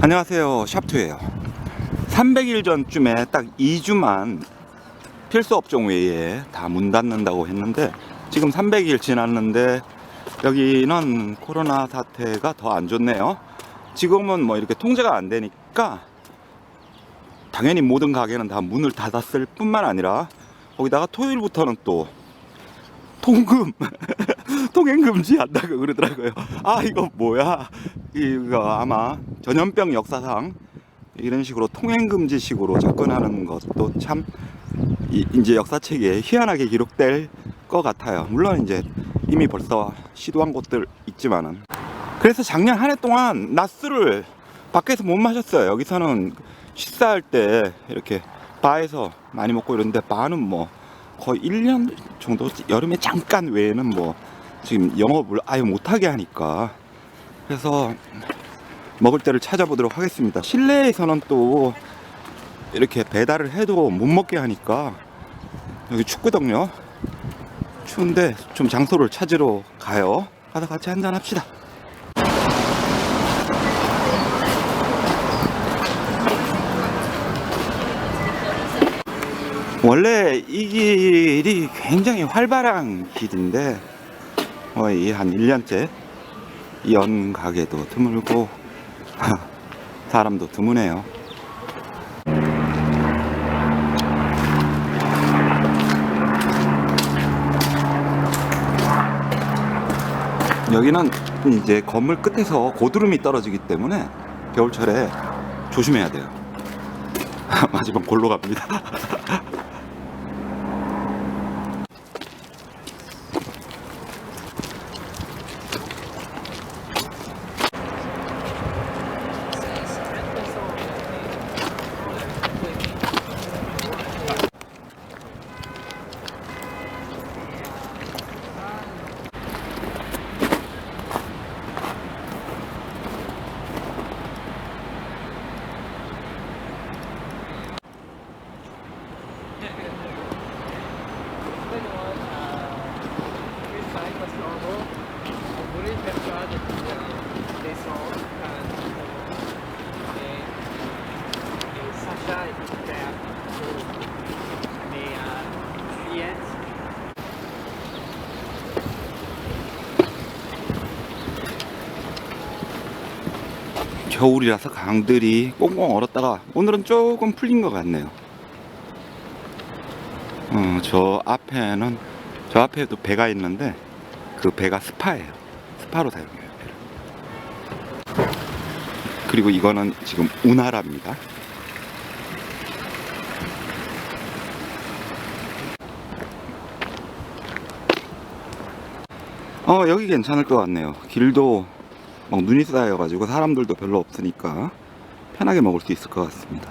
안녕하세요. 샵투예요. 300일 전쯤에 딱 2주만 필수 업종 외에 다 문 닫는다고 했는데 지금 300일 지났는데 여기는 코로나 사태가 더 안 좋네요. 지금은 뭐 이렇게 통제가 안 되니까 당연히 모든 가게는 다 문을 닫았을 뿐만 아니라 거기다가 토요일부터는 또 통금 통행 금지한다고 그러더라고요. 아 이거 뭐야? 이거 아마 전염병 역사상 이런 식으로 통행 금지식으로 접근하는 것도 참 이, 이제 역사책에 희한하게 기록될 것 같아요. 물론 이제 이미 벌써 시도한 곳들 있지만은 그래서 작년 한 해 동안 낮술을 밖에서 못 마셨어요. 여기서는 식사할 때 이렇게 바에서 많이 먹고 이러는데 바는 뭐 거의 1년 정도 여름에 잠깐 외에는 뭐 지금 영업을 아예 못하게 하니까 그래서 먹을 때를 찾아보도록 하겠습니다. 실내에서는 또 이렇게 배달을 해도 못 먹게 하니까 여기 춥거든요. 추운데 좀 장소를 찾으러 가요. 가서 같이 한잔 합시다. 원래 이 길이 굉장히 활발한 길인데 거의 한 1년째 연 가게도 드물고 사람도 드무네요. 여기는 이제 건물 끝에서 고드름이 떨어지기 때문에 겨울철에 조심해야 돼요. 마지막 골로 갑니다. 겨울이라서 강들이 꽁꽁 얼었다가 오늘은 조금 풀린 것 같네요. 어, 저 앞에는 저 앞에도 배가 있는데 그 배가 스파예요. 스파로 사용해요. 그리고 이거는 지금 운하랍니다. 어 여기 괜찮을 것 같네요. 길도 막 눈이 쌓여가지고 사람들도 별로 없으니까 편하게 먹을 수 있을 것 같습니다.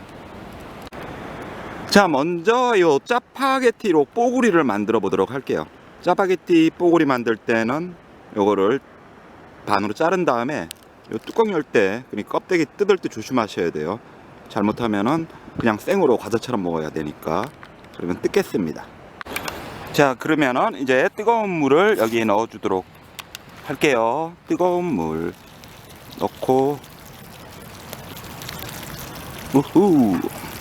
자, 먼저 요 짜파게티로 뽀구리를 만들어 보도록 할게요. 짜파게티 뽀구리 만들 때는 요거를 반으로 자른 다음에 요 뚜껑 열 때 그러니까 껍데기 뜯을 때 조심하셔야 돼요. 잘못하면은 그냥 생으로 과자처럼 먹어야 되니까 그러면 뜯겠습니다. 자, 그러면은 이제 뜨거운 물을 여기에 넣어 주도록 할게요. 뜨거운 물 넣고 우후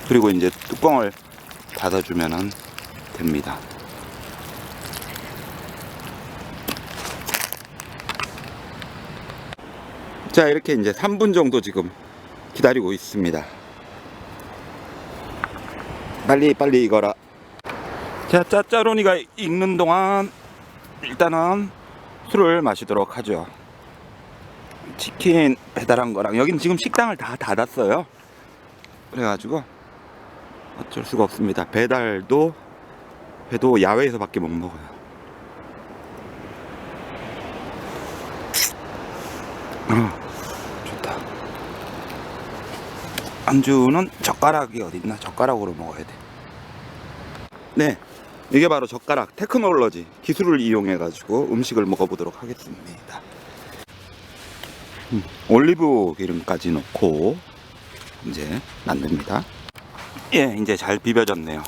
그리고 이제 뚜껑을 닫아주면 됩니다. 자 이렇게 이제 3분 정도 지금 기다리고 있습니다. 빨리 빨리 익어라. 자 짜짜로니가 익는 동안 일단은 술을 마시도록 하죠. 치킨 배달한 거랑 여기는 지금 식당을 다 닫았어요. 그래가지고 어쩔 수가 없습니다. 배달도 해도 야외에서 밖에 못 먹어요. 어, 좋다. 안주는 젓가락이 어딨나? 젓가락으로 먹어야 돼. 네, 이게 바로 젓가락 테크놀로지 기술을 이용해 가지고 음식을 먹어보도록 하겠습니다. 음, 올리브 기름까지 넣고 이제 만듭니다. 예, 이제 잘 비벼졌네요.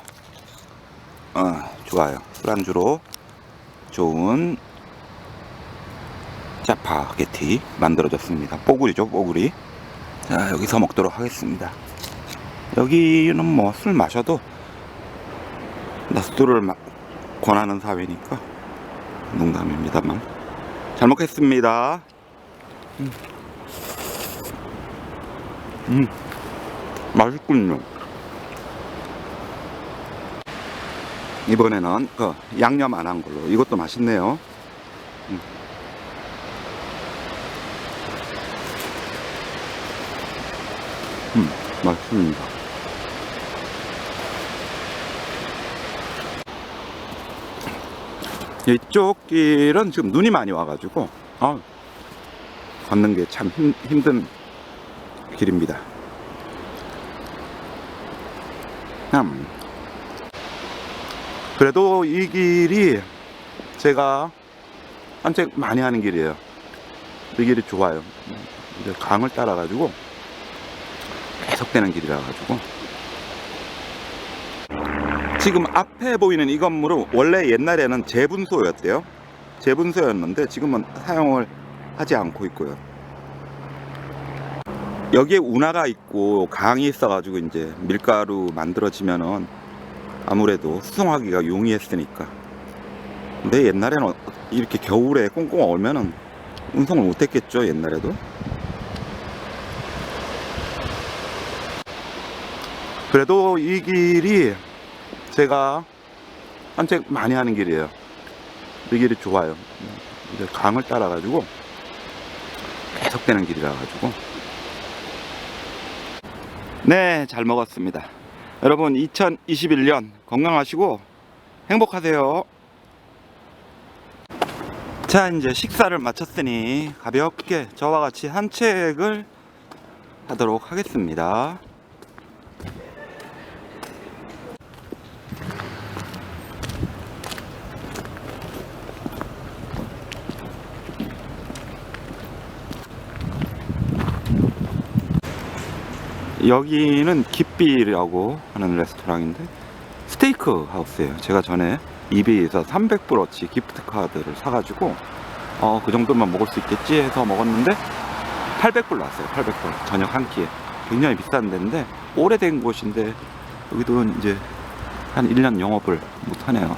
어, 좋아요. 술안주로 좋은 짜파게티 만들어졌습니다. 뽀구리죠, 뽀구리. 자, 여기서 먹도록 하겠습니다. 여기는 뭐 술 마셔도 마- 권하는 사회니까 농담입니다만 잘 먹겠습니다. 음, 음. 맛있군요. 이번에는 그 양념 안 한 걸로 이것도 맛있네요. 음, 맛있습니다. 이쪽 길은 지금 눈이 많이 와가지고 아, 걷는 게 참 힘든 길입니다. 음. 그래도 이 길이 제가 산책 많이 하는 길이에요. 이 길이 좋아요. 강을 따라가지고 계속되는 길이라 가지고 지금 앞에 보이는 이 건물은 원래 옛날에는 재분소였대요. 재분소였는데 지금은 사용을 하지 않고 있고요. 여기에 운하가 있고 강이 있어 가지고 이제 밀가루 만들어지면은 아무래도 수송하기가 용이했으니까. 근데 옛날에는 어- 이렇게 겨울에 꽁꽁 얼면은 운송을 못했겠죠 옛날에도. 그래도 이 길이 제가 산책 많이 하는 길이에요. 이 길이 좋아요. 이제 강을 따라가지고 계속되는 길이라 가지고. 네, 잘 먹었습니다. 여러분, 2021년 건강하시고 행복하세요. 자, 이제 식사를 마쳤으니 가볍게 저와 같이 산책을 하도록 하겠습니다. 여기는 기삐라고 하는 레스토랑인데 스테이크 하우스예요. 제가 전에 이베이에서 300불어치 기프트 카드를 사가지고 어, 그 정도만 먹을 수 있겠지 해서 먹었는데 800불 나왔어요. 800불 저녁 한 끼에 굉장히 비싼 데인데 오래된 곳인데 여기도 이제 한 1년 영업을 못 하네요.